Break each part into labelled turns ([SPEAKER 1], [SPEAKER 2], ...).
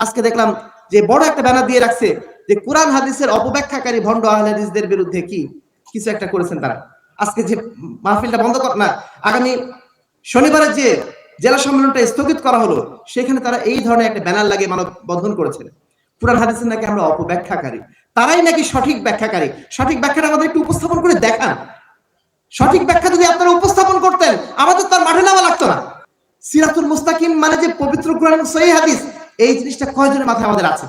[SPEAKER 1] আজকে দেখলাম যে বড় একটা ব্যানার দিয়ে রাখছে যে কোরআন হাদিসের অপব্যাখ্যাকারী ভণ্ড হাদিসদের বিরুদ্ধে কি কিছু একটা করেছেন তারা। আজকে যে মাহফিলটা বন্ধ কর না, আগামী শনিবারের যে জেলা সম্মেলনটা স্থগিত করা হলো, সেখানে তারা এই ধরনের একটা ব্যানার লাগিয়ে মানব বন্ধন করেছেন। কোরআন হাদিসের নাকি আমরা অপব্যাখ্যাকারী। তারাই নাকি সঠিক ব্যাখ্যাকারী? সঠিক ব্যাখ্যাটা আমাদের একটু উপস্থাপন করে দেখান। সঠিক ব্যাখ্যা যদি আপনারা উপস্থাপন করতেন, আমাদের তার মাঠে নামা লাগতো না। সিরাতুল মুস্তাকিম মানে যে পবিত্র কোরআন সহি হাদিস এই জিনিসটা কয়জনের মাথায় আমাদের আছে?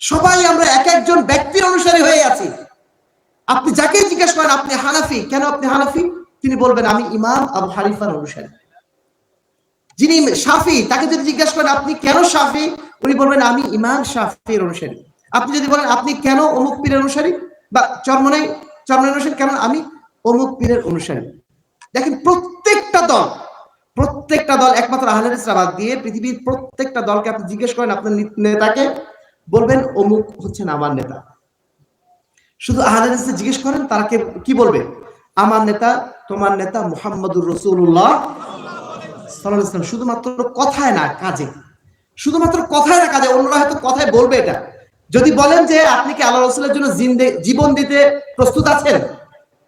[SPEAKER 1] সবাই আমরা এক একজন ব্যক্তির অনুসারী হয়ে আছি। আপনি যাকেই জিজ্ঞেস করেন, আপনি হানাফি? কেন আপনি হানাফি? তিনি বলবেন, আমি ইমাম আবু হানিফার অনুসারী। যিনি সাফি তাকে যদি জিজ্ঞেস করেন, আপনি কেন সাফি উনি বলবেন, আমি ইমাম সাফির অনুসারী। আপনি যদি বলেন, আপনি কেন অমুক পীরের অনুসারী? বা চরমনাই চরমনাই অনুসারী, কেন আমি অমুক পীরের অনুসারী? দেখেন, প্রত্যেকটা দল প্রত্যেকটা দল, একমাত্র আহলের ইসলামাবাদ দিয়ে পৃথিবীর প্রত্যেকটা দলকে আপনি জিজ্ঞেস করেন আপনার নেতাকে, বলবেন অমুক হচ্ছেন আমার নেতা। শুধু ইসলাম জিজ্ঞেস করেন, তারা কি বলবে? আমার নেতা, তোমার নেতা মুহাম্মদুর রসুল্লাহ ওয়াসাল্লাম, শুধুমাত্র কথায় না, কাজে। শুধুমাত্র কথায় না, কাজে, অন্যরা হয়তো কথায় বলবে এটা। যদি বলেন যে, আপনি কি আল্লাহ রসুলের জন্য জীবন দিতে প্রস্তুত আছেন?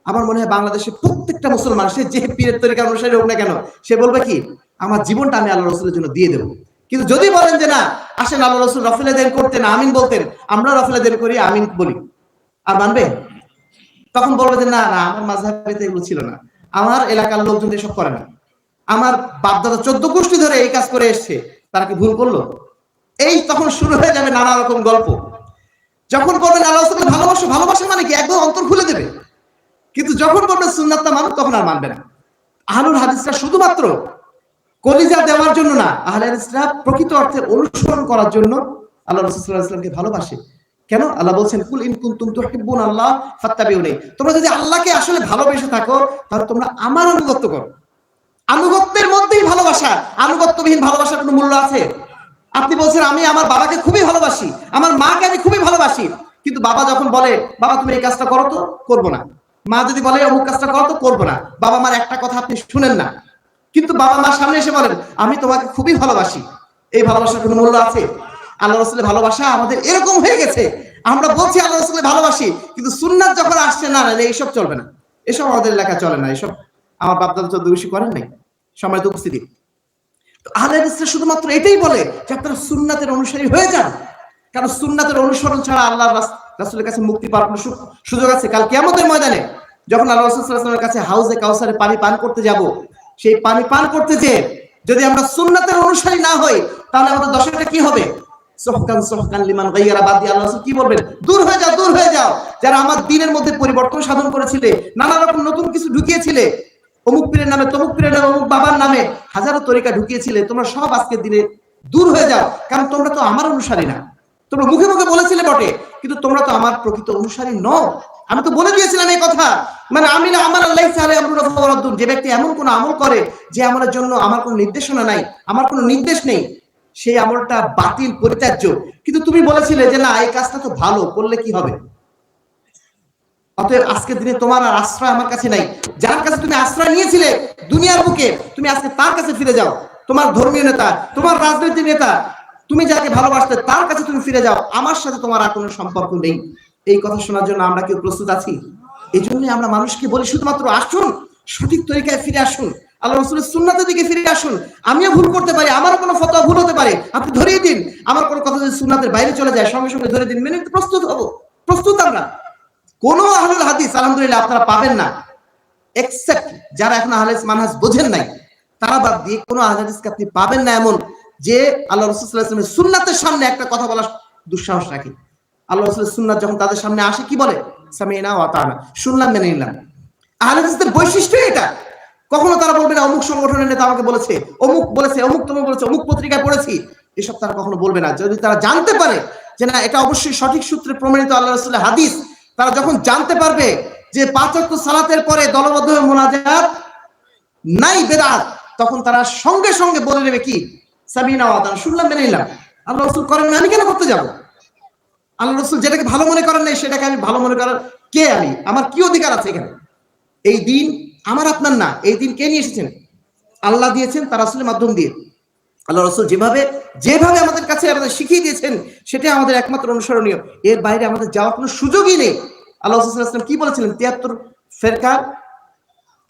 [SPEAKER 1] আমার মনে হয় বাংলাদেশের প্রত্যেকটা মুসলমান, সে যে পীরের তরিকার অনুসারী হোক না কেন, সে বলবে কি, আমার জীবনটা আমি আল্লাহ রসুলের জন্য দিয়ে দেবো। কিন্তু যদি বলেন যে, না, আসেন আল্লাহ রসুল রফিলে দেন করতেন আমিন বলতেন, আমরা রফিলে দেন করি, আমিন বলি। আর মানবে? তখন বলবে যে, না না, আমার মাঝহাবিতে এগুলো ছিল না। আমার এলাকার লোকজন এসব করে না। আমার বাপদাদা চোদ্দ গোষ্ঠী ধরে এই কাজ করে এসছে। তারা কি ভুল করল? এই তখন শুরু হয়ে যাবে নানা রকম গল্প। যখন বলবেন, আল্লাহ ভালোবাসো, ভালোবাসা মানে কি? একদম অন্তর খুলে দেবে। কিন্তু যখন বলবেন সুন্নাতটা মানুষ তখন আর মানবে না। আহলুল হাদিসরা শুধুমাত্র কলিজা দেওয়ার জন্য না, আহলে হাদিসরা প্রকৃত অর্থে অনুসরণ করার জন্য আল্লাহ রসুল সাল্লাল্লাহু আলাইহি ওয়াসাল্লামকে ভালোবাসে। কেন? আল্লাহ বলছেন, কুল ইন কুনতুম তুহিব্বুন আল্লাহ ফাত্তাবিউনি। তোমরা যদি আল্লাহকে আসলে ভালোবেসে থাকো, তাহলে তোমরা আমার আনুগত্য করো। আনুগত্যের মধ্যেই ভালোবাসা, আনুগত্যবিহীন ভালোবাসার কোনো মূল্য আছে? আপনি বলছেন, আমি আমার বাবাকে খুবই ভালোবাসি, আমার মাকে আমি খুবই ভালোবাসি। কিন্তু বাবা যখন বলে, বাবা, তুমি এই কাজটা করো তো? করব না। মা যদি বলে, অমুক কাজটা করো তো করব না। বাবা মার একটা কথা আপনি শুনেন না। কিন্তু বাবা মার সামনে এসে বলেন, আমি তোমাকে খুবই ভালোবাসি। এই ভালোবাসার কোনো মূল্য আছে? আল্লাহ রসুলের ভালোবাসা আমাদের এরকম হয়ে গেছে। আমরা বলছি, আল্লাহ রসুলের ভালোবাসি। কিন্তু সুন্নাত যখন আসছে, না এইসব চলবে না। এসব আমাদের এলাকায় চলে না। এসব আমার বাপদাদা বেশি করেন নাই। সময় উপস্থিতি। তো আহলে হাদিসরা শুধুমাত্র এটাই বলে যে আপনারা সুন্নাতের অনুসারী হয়ে যান। কারণ সুন্নাতের অনুসরণ ছাড়া আল্লাহ রাসুলের কাছে মুক্তি পাওয়ার সুযোগ আছে। কাল কিয়ামতের ময়দানে যখন আল্লাহ রাসুলের কাছে হাউজে কাউসারে পানি পান করতে যাব, সেই পানি পান করতে যে যদি আমরা সুন্নাতের অনুসারী না হই, তাহলে আমাদের দশাটা কি হবে? সোহকান সোহকান লিমান গাইয়ারা, বাদ দিয়ে আল্লাহ কি বলবেন? দূর হয়ে যাও, দূর হয়ে যাও। যারা আমার দিনের মধ্যে পরিবর্তন সাধন করেছিলে, নানা রকম নতুন কিছু ঢুকিয়েছিলে, অমুক পীরের নামে, তমুক পীরের নামে, অমুক বাবার নামে হাজারো তরিকা ঢুকিয়েছিলে, তোমরা সব আজকের দিনে দূর হয়ে যাও। কারণ তোমরা তো আমার অনুসারী না। তোমরা মুখে মুখে বলেছিলে বটে, কিন্তু তোমরা তো আমার প্রকৃত অনুসারী নও। আমি তো বলে দিয়েছিলাম এই কথা। মানে আমি না, আমার আল্লাহ আমরুল যে ব্যক্তি এমন কোন আমল করে যে আমলের জন্য আমার কোনো নির্দেশনা নাই, আমার কোনো নির্দেশ নেই, সেই আমলটা বাতিল, পরিত্যাজ্য। কিন্তু তুমি বলেছিলে যে না, এই কাজটা তো ভালো, করলে কি হবে? অতএব আজকের দিনে তোমার আর আশ্রয় আমার কাছে নাই। যার কাছে তুমি আশ্রয় নিয়েছিলে দুনিয়ার বুকে, তুমি আজকে তার কাছে ফিরে যাও। তোমার ধর্মীয় নেতা, তোমার রাজনৈতিক নেতা তুমি যাকে ভালোবাসতে তার কাছে তুমি ফিরে যাও, আমার সাথে তোমার আর কোনো সম্পর্ক নেই। এই কথা শোনার জন্য আমরা কেউ প্রস্তুত আছি? এই জন্যই আমরা মানুষকে বলি শুধুমাত্র আসুন, সঠিক তরিকায় ফিরে আসুন। আল্লাহ রসুলের সুন্নাতের দিকে ফিরে আসুন। আমিও ভুল করতে পারি, আমারও কোনো ফতোয়া ভুল হতে পারে। আপনি ধরিয়ে দিন। আমার কোনো কথা যদি সুন্নাতের বাইরে চলে যায়, সঙ্গে সঙ্গে ধরে দিন। মেনে প্রস্তুত হব। প্রস্তুত আমরা। কোন আহলুল হাদিস, আলহামদুলিল্লাহ, আপনারা পাবেন না। এক্সেপ্ট যারা এখন আহলেস মানহাজ বোঝেন নাই, তারা বাদ দিয়ে কোন আহলাদিসকে আপনি পাবেন না এমন যে আল্লাহ রসুলের সুন্নাতের সামনে একটা কথা বলার দুঃসাহস রাখে। আল্লাহ রসুলের সুন্নাত যখন তাদের সামনে আসে, কি বলে? শুনলাম, মেনে নিলাম। আহলাদিসদের বৈশিষ্ট্য এটা। কখনো তারা বলবে না, অমুক সংগঠনের নেতা আমাকে বলেছে, অমুক বলেছে, অমুক তুমি বলেছে, অমুক পত্রিকায় পড়েছি। এসব তারা কখনো বলবে না। যদি তারা জানতে পারে যে না, এটা অবশ্যই সঠিক সূত্রে প্রমাণিত আল্লাহ রসুলের হাদিস, তারা যখন জানতে পারবে যে পাঁচক্য সালাতের পরে দলবদ্ধ হয়ে মোনাজাত নাই, বেদাত, তখন তারা সঙ্গে সঙ্গে বলে নেবে কি? সাবিনা ওয়াতান শুনলাম মেনে নিলাম। আল্লাহ রসুল করেন না আমি কেন করতে যাব? আল্লাহ রসুল যেটাকে ভালো মনে করেন নাই, সেটাকে আমি ভালো মনে করার কে আমি? আমার কি অধিকার আছে এখানে? এই দিন আমার আপনার না, এই দিন কে নিয়ে এসেছেন? আল্লাহ দিয়েছেন, তার আসলে মাধ্যম দিয়ে। আল্লাহ রসুল যেভাবে যেভাবে আমাদের কাছে আমাদের শিখিয়ে দিয়েছেন সেটাই আমাদের একমাত্র অনুসরণীয়। এর বাইরে আমাদের যাওয়ার কোনো সুযোগই নেই। আল্লাহ রসুল কি বলেছিলেন? তিয়াত্তর ফেরকা,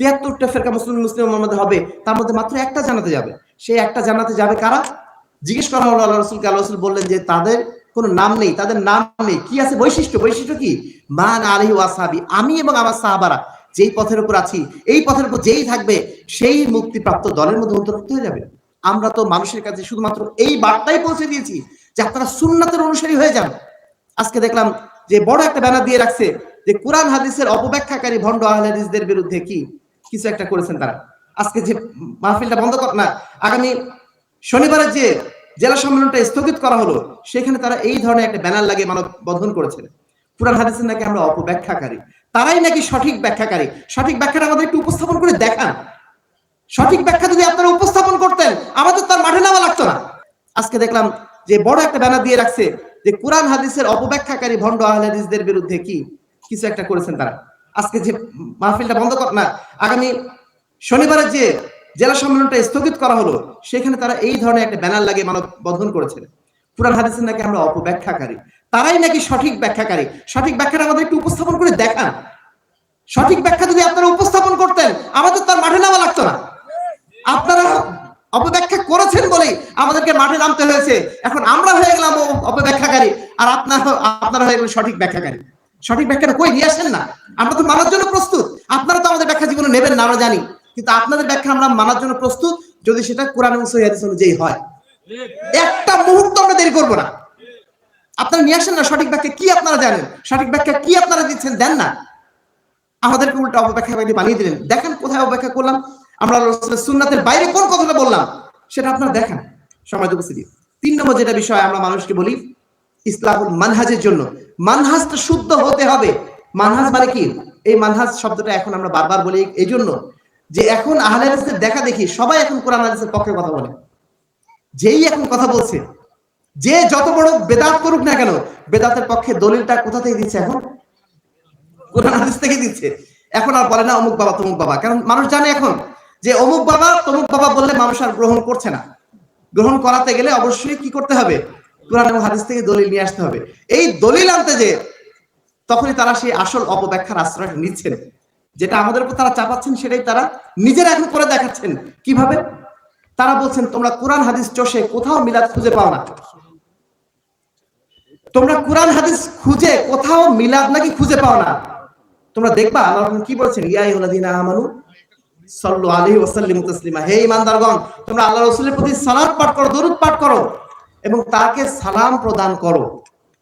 [SPEAKER 1] তিয়াত্তরটা ফেরকা মুসলিম মুসলিমের মধ্যে হবে, তার মধ্যে মাত্র একটা জানাতে যাবে। সেই একটা জানাতে যাবে কারা? জিজ্ঞেস করা হলো আল্লাহ রসুলকে আল্লাহ রসুল বললেন যে তাদের কোনো নাম নেই, তাদের নাম নেই। কি আছে বৈশিষ্ট্য? বৈশিষ্ট্য কি? মান আলহি ওয়াসাবি আমি এবং আমার সাহাবারা যেই পথের উপর আছি, এই পথের উপর যেই থাকবে, সেই মুক্তিপ্রাপ্ত দলের মধ্যে অন্তর্ভুক্ত হয়ে যাবে। আমরা তো মানুষের কাছে শুধুমাত্র এই বার্তাই পৌঁছে দিয়েছি যে আপনারা সুন্নাতের অনুসারী হয়ে যান। আজকে দেখলাম যে বড় একটা ব্যানার দিয়ে রাখছে যে কোরআন হাদিসের অপব্যাখ্যাকারী ভণ্ড আহলে হাদিসদের বিরুদ্ধে কি? কিছু একটা করেছেন তারা। আজকে যে মাহফিলটা বন্ধ কর না, আগামী শনিবারের যে জেলা সম্মেলনটা স্থগিত করা হলো, সেখানে তারা এই ধরনের একটা ব্যানার লাগিয়ে মানব বন্ধন করেছেন। কোরআন, হাদিসের নাকি আমরা অপব্যাখ্যাকারী। তারাই নাকি সঠিক ব্যাখ্যাকারী? সঠিক ব্যাখ্যাটা আমাদের একটু উপস্থাপন করে দেখান। সঠিক ব্যাখ্যা যদি আপনারা উপস্থাপন করতেন, আমাদের তার মাঠে নামা লাগতো না। আজকে দেখলাম যে বড় একটা ব্যানার দিয়ে রাখছে যে কোরআন, হাদিসের অপব্যাখ্যাকারী ভণ্ড আহলে হাদিসদের বিরুদ্ধে কি, কিছু একটা করেছেন তারা। আজকে যে মাহফিলটা বন্ধ কর না, আগামী শনিবারের যে জেলা সম্মেলনটা স্থগিত করা হলো, সেখানে তারা এই ধরনের একটা ব্যানার লাগিয়ে মানব বন্ধন করেছেন। কোরআন হাদিসের নাকি আমরা অপব্যাখ্যাকারী। তারাই নাকি সঠিক ব্যাখ্যাকারী। সঠিক ব্যাখ্যাটা আমাদের একটু উপস্থাপন করে দেখান। সঠিক ব্যাখ্যা যদি আপনারা উপস্থাপন করতেন, আমাদের তার মাঠে নামা লাগতো না। আপনারা অপব্যাখ্যা করেছেন বলেই আমাদেরকে মাঠে নামতে হয়েছে। এখন আমরা হয়ে গেলাম অপ- অপব্যাখ্যাকারী, আর আপনার আপনারা হয়ে গেলেন সঠিক ব্যাখ্যাকারী। সঠিক ব্যাখ্যাটা কই, নিয়ে আসেন না। আমরা তো মানার জন্য প্রস্তুত। আপনারা তো আমাদের ব্যাখ্যা জীবনে নেবেন না, আমরা জানি। কিন্তু আপনাদের ব্যাখ্যা আমরা মানার জন্য প্রস্তুত যদি সেটা কোরআন এবং সহিহ অনুযায়ী হয়। একটা মুহূর্ত আমরা দেরি করব না। আপনারা নিয়ে আসেন না সঠিক ব্যাখ্যা কি আপনারা জানেন? সঠিক ব্যাখ্যা কি আপনারা দিচ্ছেন দেন না। আমাদেরকে উল্টা অপব্যাখ্যা বানিয়ে বানিয়ে দিলেন। দেখেন কোথায় অপব্যাখ্যা করলাম। আমরা সুন্নাতের বাইরে কোন কথাটা বললাম? সেটা আপনারা দেখেন। সময় উপস্থিতি। তিন নম্বর যেটা বিষয় আমরা মানুষকে বলি ইসলামুল মানহাজের জন্য। মানহাজটা শুদ্ধ হতে হবে। মানহাজ মানে কি? এই মানহাজ শব্দটা এখন আমরা বারবার বলি। এই জন্য যে এখন আহলে হাদিসের দেখা দেখি, সবাই এখন কোরআন হাদিসের পক্ষে কথা বলে। যেই এখন কথা বলছে, যে যত বড় বেদাত করুক না কেন, বেদাতের পক্ষে দলিলটা কোথা থেকে দিচ্ছে এখন? কোরআন হাদিস থেকে দিচ্ছে। এখন আর বলে না, অমুক বাবা, তমুক বাবা। কারণ মানুষ জানে এখন যে অমুক বাবা, তমুক বাবা বললে মানুষ আর গ্রহণ করছে না। গ্রহণ করাতে গেলে অবশ্যই কি করতে হবে? কোরআন এবং হাদিস থেকে দলিল নিয়ে আসতে হবে। এই দলিল আনতে যে তখনই তারা সেই আসল অপব্যাখ্যার আশ্রয় নিচ্ছেন। যেটা আমাদের উপর তারা চাপাচ্ছেন, সেটাই তারা নিজেরা এখন করে দেখাচ্ছেন। কীভাবে? তারা বলছেন, তোমরা কোরআন হাদিস চষে কোথাও মিলাদ খুঁজে পাও না। তোমরা কোরআন হাদিস খুঁজে কোথাও মিলাদ নাকি খুঁজে পাও না? তোমরা দেখবা? আল্লাহ কি বলছেন? ইয়া আইয়ুহাল্লাযীনা আমানু সাল্লু আলাইহি তাসলিমা। হে তোমরা রাসূলের প্রতি সালাত পাঠ করো, দরুদ পাঠ করো এবং তাকে সালাম প্রদান করো।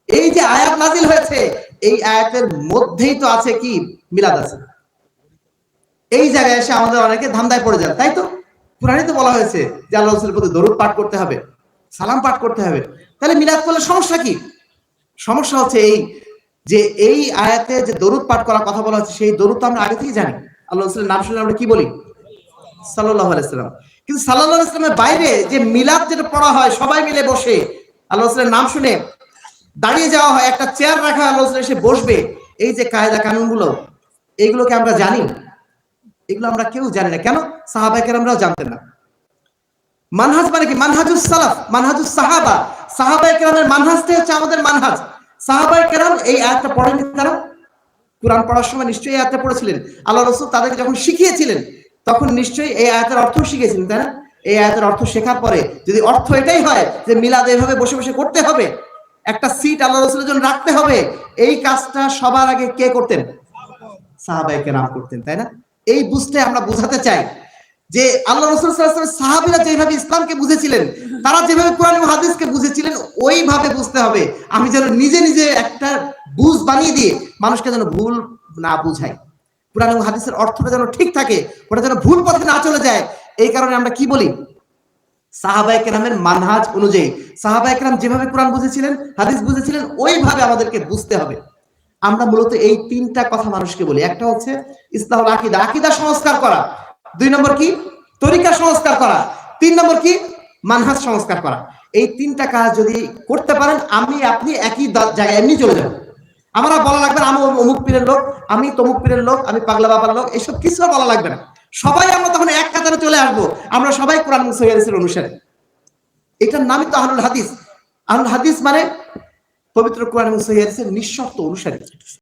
[SPEAKER 1] এই যে আয়াত নাজিল হয়েছে, এই আয়াতের মধ্যেই তো আছে কি? মিলাদ আছে। এই জায়গায় এসে আমাদের অনেকে ধান্দায় পড়ে যান, তাই তো? কোরআনে তো বলা হয়েছে যে আল্লাহ রাসূলের প্রতি দরুদ পাঠ করতে হবে, সালাম পাঠ করতে হবে। তাহলে মিলাদ করলে সমস্যা কি? সমস্যা হচ্ছে এই যে এই আয়াতে যে দরুদ পাঠ করার কথা বলা হচ্ছে, সেই দরুদ তো আমরা আগে থেকেই জানি। আল্লাহ রাসূলের নাম শুনে আমরা কি বলি? সাল্লাল্লাহু আলাইহি সাল্লাম। কিন্তু সাল্লাল্লাহু আলাইহি সাল্লামের বাইরে যে মিলাদ যেটা পড়া হয়, সবাই মিলে বসে আল্লাহ রাসূলের নাম শুনে দাঁড়িয়ে যাওয়া হয়, একটা চেয়ার রাখা আল্লাহ রাসূল এসে বসবে। এই যে কায়দা কানুনগুলো এইগুলোকে আমরা জানি? এগুলো আমরা কেউ জানি না। কেন? সাহাবায়ে কেরামরাও জানতেন না। মানহাজ মানে কি? মানহাজুস সালাফ, মানহাজুস সাহাবা। সাহাবায়ে কেরামের মানহাজটাই হচ্ছে আমাদের মানহাজ। সাহাবায়ে কেরাম এই আয়াতটা পড়েননি তারা? কোরআন পড়ার সময় নিশ্চয়ই এই আয়াতটা পড়েছিলেন। আল্লাহ রসুল তাদেরকে যখন শিখিয়েছিলেন, তখন নিশ্চয়ই এই আয়াতের অর্থ শিখেছিলেন তাই না? এই আয়াতের অর্থ শেখার পরে যদি অর্থ এটাই হয় যে মিলাদ এভাবে বসে বসে করতে হবে, একটা সিট আল্লাহ রসুলের জন্য রাখতে হবে, এই কাজটা সবার আগে কে করতেন? সাহাবায়ে কেরাম করতেন, তাই না? এই বুঝতে আমরা বুঝাতে চাই যে আল্লাহ রসুল সাহাবিরা যেভাবে ইসলামকে বুঝেছিলেন, তারা যেভাবে কোরআন হাদিসকে বুঝেছিলেন, ওইভাবে বুঝতে হবে। আমি যেন নিজে নিজে একটা বুঝ বানিয়ে দিয়ে মানুষকে যেন ভুল না বুঝাই। কোরআন হাদিসের অর্থটা যেন ঠিক থাকে, ওটা যেন ভুল পথে না চলে যায়, এই কারণে আমরা কি বলি? সাহাবায়ে কেরামের মানহাজ অনুযায়ী, সাহাবায়ে কেরাম যেভাবে কোরআন বুঝেছিলেন, হাদিস বুঝেছিলেন, ওইভাবে আমাদেরকে বুঝতে হবে। আমরা মূলত এই তিনটা কথা মানুষকে বলি। একটা হচ্ছে ইসলাহুল আকিদা। আকিদা সংস্কার করা। দুই নম্বর কি? তরিকা সংস্কার করা। তিন নম্বর কি? মানহাজ সংস্কার করা। এই তিনটা কাজ যদি করতে পারেন, আমি, আপনি একই জায়গায় এমনি চলে যাব আমরা বলা লাগবে আমি অমুক পীরের লোক, আমি তমুক পীরের লোক, আমি পাগলা বাবার লোক, এসব কিছু বলা লাগবে না। সবাই আমরা তখন এক কাতারে চলে আসব। আমরা সবাই কোরআন সহিদের অনুসারে। এটার নামই তো আহলুল হাদিস। আহলুল হাদিস মানে পবিত্র কোরআন এবং নিঃশর্ত অনুসারী।